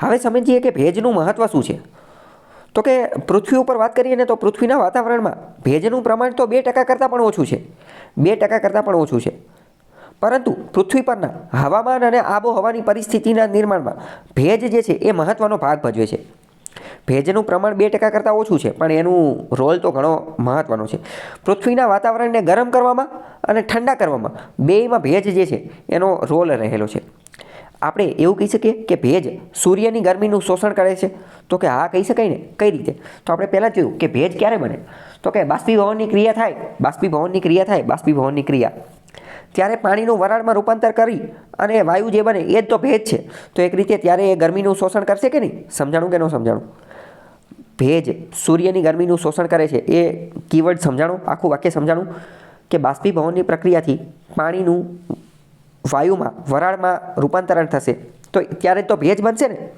હવે સમજીએ કે ભેજનું મહત્ત્વ શું છે? તો કે પૃથ્વી ઉપર વાત કરીએ ને તો પૃથ્વીના વાતાવરણમાં ભેજનું પ્રમાણ તો બે ટકા કરતાં પણ ઓછું છે. બે ટકા કરતાં પણ ઓછું છે. પરંતુ પૃથ્વી પરના હવામાન અને આબોહવાની પરિસ્થિતિના નિર્માણમાં ભેજ જે છે એ મહત્ત્વનો ભાગ ભજવે છે. ભેજનું પ્રમાણ બે ટકા કરતાં ઓછું છે, પણ એનું રોલ તો ઘણો મહત્ત્વનો છે. પૃથ્વીના વાતાવરણને ગરમ કરવામાં અને ઠંડા કરવામાં બેયમાં ભેજ જે છે એનો રોલ રહેલો છે. આપણે એવું કહી શકીએ કે ભેજ સૂર્યની ગરમીનું શોષણ કરે છે. તો કે હા, કહી શકાય ને? કઈ રીતે? તો આપણે પહેલાં જોયું કે ભેજ ક્યારે બને? તો કે બાષ્પીભવનની ક્રિયા થાય, બાષ્પીભવનની ક્રિયા થાય, બાષ્પીભવનની ક્રિયા. ત્યારે પાણીનું વરાળમાં રૂપાંતર કરી અને વાયુ જે બને એ જ તો ભેજ છે. તો એક રીતે ત્યારે એ ગરમીનું શોષણ કરશે કે નહીં? સમજાણું કે ન સમજાણું? ભેજ સૂર્યની ગરમીનું શોષણ કરે છે. એ કીવર્ડ સમજાણું, આખું વાક્ય સમજાણું કે બાષ્પીભવનની પ્રક્રિયાથી પાણીનું વાયુમાં, વરાળમાં રૂપાંતરણ થશે. તો ત્યારે તો ભેજ બનશે ને?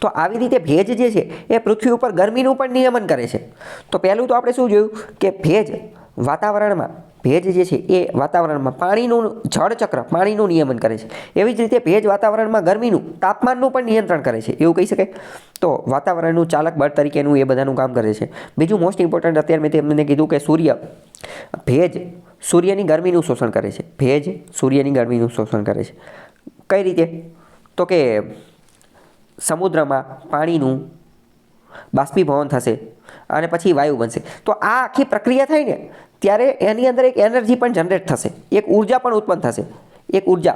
તો આવી રીતે ભેજ જે છે, એ પૃથ્વી ઉપર ગરમીનું પણ નિયમન કરે છે. તો પહેલું તો આપણે શું જોયું? કે ભેજ વાતાવરણમાં, ભેજ જે છે, એ વાતાવરણમાં પાણીનું જળચક્ર, પાણીનું નિયમન કરે છે. એવી જ રીતે ભેજ વાતાવરણમાં ગરમીનું, તાપમાનનું પણ નિયંત્રણ કરે છે. એવું કહી શકાય? તો વાતાવરણનું ચાલક બળ તરીકેનું એ બધાનું કામ કરે છે. બીજું મોસ્ટ ઇમ્પોર્ટન્ટ અત્યારે મેં તમને કીધું કે સૂર્ય ભેજ સૂર્યની ગરમીનું શોષણ કરે છે. ભેજ સૂર્યની ગરમીનું શોષણ કરે છે. કઈ રીતે? તો કે સમુદ્રમાં પાણીનું બાષ્પીભવન થશે અને પછી વાયુ બનશે. તો આ આખી પ્રક્રિયા થાય ને, ત્યારે એની અંદર એક એનર્જી પણ જનરેટ થશે. એક ઊર્જા પણ ઉત્પન્ન થશે. એક ઊર્જા.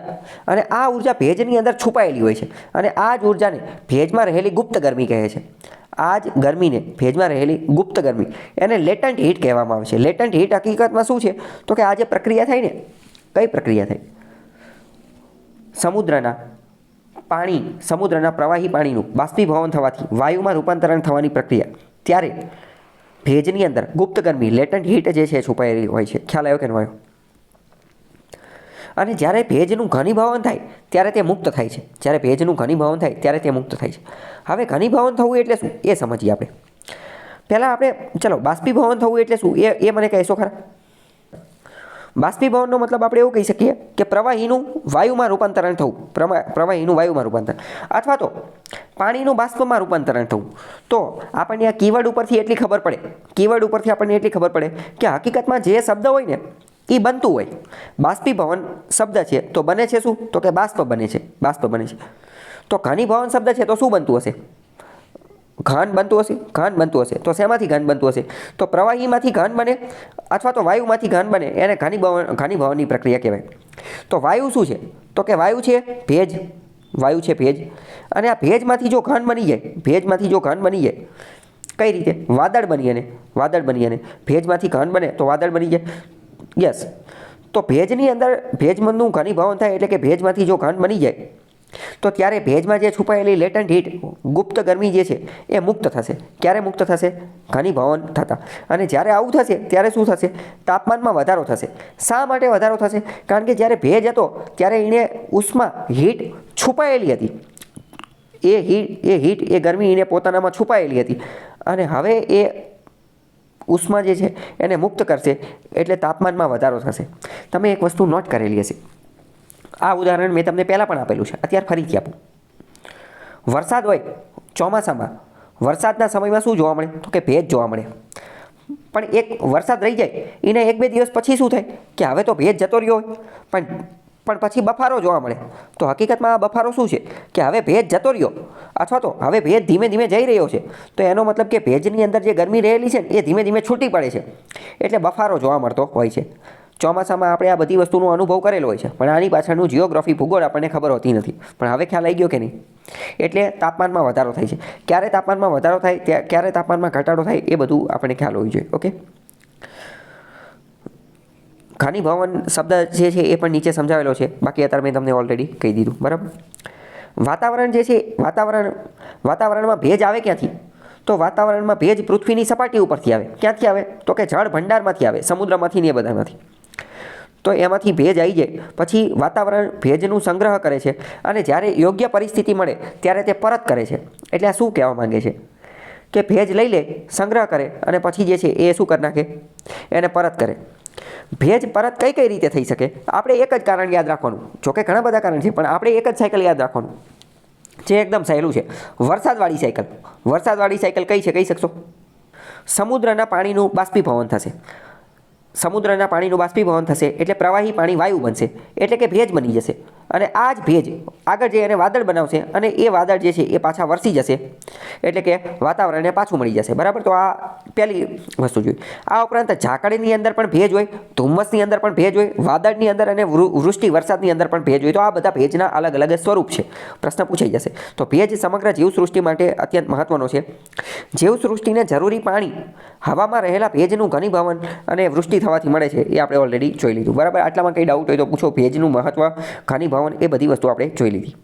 અને આ ઊર્જા ભેજની અંદર છુપાયેલી હોય છે. અને આ જ ઉર્જાને ભેજમાં રહેલી ગુપ્ત ગરમી કહે છે. આ જ ગરમીને ભેજમાં રહેલી ગુપ્ત ગરમી. એને લેટન્ટ હીટ કહેવામાં આવે છે. લેટન્ટ હીટ હકીકતમાં શું છે? તો કે આ જે પ્રક્રિયા થાય ને. કઈ પ્રક્રિયા થાય સમુદ્રના પાણી, સમુદ્રના પ્રવાહી પાણીનું બાષ્પીભવન થવાથી, વાયુમાં રૂપાંતરણ થવાની પ્રક્રિયા. ત્યારે ભેજની અંદર ગુપ્ત ગરમી લેટન્ટ હીટ જે છે, છુપાયેલી હોય છે. ખ્યાલ આવ્યો કે ન આવ્યો? અને જ્યારે ભેજનું ઘનીભવન થાય, ત્યારે તે મુક્ત થાય છે. જ્યારે ભેજનું ઘનીભવન થાય, ત્યારે તે મુક્ત થાય છે. હવે ઘનીભવન થવું એટલે શું? એ સમજીએ આપણે. પહેલાં આપણે, ચલો, બાષ્પીભવન થવું એટલે શું? એ એ મને કહેશો ખરા? બાષ્પીભવનનો મતલબ આપણે એવું કહી શકીએ કે પ્રવાહીનું વાયુમાં રૂપાંતરણ થવું. પ્રવાહીનું વાયુમાં રૂપાંતરણ. અથવા તો પાણીનું બાષ્પમાં રૂપાંતરણ થવું. તો આપણને આ કીવર્ડ ઉપરથી એટલી ખબર પડે. કીવર્ડ ઉપરથી આપણને એટલી ખબર પડે કે હકીકતમાં જે શબ્દ હોય ને એ બનતું હોય. બાષ્પીભવન શબ્દ છે, તો બને છે શું? તો કે બાષ્પ બને છે, બાષ્પ બને છે. તો ઘનીભવન શબ્દ છે, તો શું બનતું હશે? ઘન બનતું હશે, ઘન બનતું હશે. તો શેમાંથી ઘન બનતું હશે? તો પ્રવાહીમાંથી ઘન બને અથવા તો વાયુમાંથી ઘન બને, એને ઘનીભવન, ઘનીભવનની પ્રક્રિયા કહેવાય. તો વાયુ શું છે? તો કે વાયુ છે ભેજ, વાયુ છે ભેજ. અને આ ભેજમાંથી જો ઘન બની જાય, ભેજમાંથી જો ઘન બની જાય, કઈ રીતે? વાદળ બની અને, વાદળ બની અને ભેજમાંથી ઘન બને તો વાદળ બની જાય. યસ તો ભેજની અંદર ભેજનું ઘનીભવન થાય એટલે કે ભેજમાંથી જો ઘન બની જાય, તો ત્યારે ભેજમાં જે છુપાયેલી લેટન્ટ હીટ ગુપ્ત ગરમી જે છે, એ મુક્ત થશે. ક્યારે મુક્ત થશે? ઘનીભવન થતાં. અને જ્યારે આવું થશે, ત્યારે શું થશે? તાપમાનમાં વધારો થશે. શા માટે વધારો થશે? કારણ કે જ્યારે ભેજ હતો, ત્યારે એણે ઉષ્મા હીટ છુપાયેલી હતી. એ હીટ એ હીટ એ ગરમી એને પોતાનામાં છુપાયેલી હતી. અને હવે એ ઉષ્મા જે છે એને મુક્ત કરશે, એટલે તાપમાનમાં વધારો થશે. તમે એક વસ્તુ નોટ કરેલી હશે. આ ઉદાહરણ મેં તમને પહેલાં પણ આપેલું છે. અત્યારે ફરીથી આપું. વરસાદ હોય, ચોમાસામાં, વરસાદના સમયમાં શું જોવા મળે? તો કે ભેજ જોવા મળે. પણ એક વરસાદ રહી જાય, એને એક બે દિવસ પછી શું થાય? કે હવે તો ભેજ જતો રહ્યો હોય. પણ પણ પછી બફારો જોવા મળે. તો હકીકતમાં આ બફારો શું છે? કે હવે ભેજ જતો રહ્યો. અથવા તો હવે ભેજ ધીમે ધીમે જઈ રહ્યો છે. તો એનો મતલબ કે ભેજની અંદર જે ગરમી રહેલી છે ને, એ ધીમે ધીમે છૂટી પડે છે. એટલે બફારો જોવા મળતો હોય છે. ચોમાસામાં આપણે આ બધી વસ્તુનો અનુભવ કરેલો હોય છે. પણ આની પાછળનું જીઓગ્રાફી ભૂગોળ આપણને ખબર હોતી નથી. પણ હવે ખ્યાલ આવી ગયો કે નહીં? એટલે તાપમાનમાં વધારો થાય છે. ક્યારે તાપમાનમાં વધારો થાય ક્યારે તાપમાનમાં ઘટાડો થાય, એ બધું આપણને ખ્યાલ હોવી જોઈએ. ઓકે? ઘનીભવન શબ્દ જે છે એ પણ નીચે સમજાવેલો છે. બાકી અત્યારે મેં તમને ઓલરેડી કહી દીધું. બરાબર? વાતાવરણ જે છે, વાતાવરણ, વાતાવરણમાં ભેજ આવે ક્યાંથી? તો વાતાવરણમાં ભેજ પૃથ્વીની સપાટી ઉપરથી આવે. ક્યાંથી આવે? તો કે જળ ભંડારમાંથી આવે, સમુદ્રમાંથી ને એ બધામાંથી. તો એમાંથી ભેજ આવી જાય. પછી વાતાવરણ ભેજનું સંગ્રહ કરે છે અને જ્યારે યોગ્ય પરિસ્થિતિ મળે ત્યારે તે પરત કરે છે. એટલે આ શું કહેવા માંગે છે? કે ભેજ લઈ લે, સંગ્રહ કરે અને પછી જે છે એ શું કરી નાખે? એને પરત કરે. ભેજ પરત કઈ કઈ રીતે થઈ શકે? આપણે એક જ કારણ યાદ રાખવાનું. જોકે ઘણા બધા કારણ છે, પણ આપણે એક જ સાયકલ યાદ રાખવાનું. જે એકદમ સહેલું છે. વરસાદવાળી સાયકલ વરસાદવાળી સાયકલ કઈ છે? કહી શકશો? સમુદ્રના પાણીનું બાષ્પીભવન થશે. સમુદ્રના પાણીનું બાષ્પીભવન થશે એટલે પ્રવાહી પાણી વાયુ બનશે. એટલે કે ભેજ બની જશે. અને આ જ ભેજ આગળ જઈ એને વાદળ બનાવશે અને એ વાદળ જે છે એ પાછા વરસી જશે. એટલે કે વાતાવરણને પાછું મળી જશે. બરાબર? તો આ પહેલી વસ્તુ જોઈ. આ ઉપરાંત ઝાકળની અંદર પણ ભેજ હોય, ધુમ્મસની અંદર પણ ભેજ હોય, વાદળની અંદર અને વૃષ્ટિ વરસાદની અંદર પણ ભેજ હોય. તો આ બધા ભેજના અલગ અલગ સ્વરૂપ છે. પ્રશ્ન પૂછાઈ જશે. તો ભેજ સમગ્ર જીવસૃષ્ટિ માટે અત્યંત મહત્વનો છે. જીવસૃષ્ટિને જરૂરી પાણી, હવામાં રહેલા ભેજનું ઘનીભવન અને વૃષ્ટિ થવાથી મળે છે એ આપણે ઓલરેડી જોઈ લીધું. બરાબર? આટલામાં કંઈ ડાઉટ હોય તો પૂછો. ભેજનું મહત્વ, ઘનીભવન એ બધી વસ્તુ આપણે જોઈ લીધી.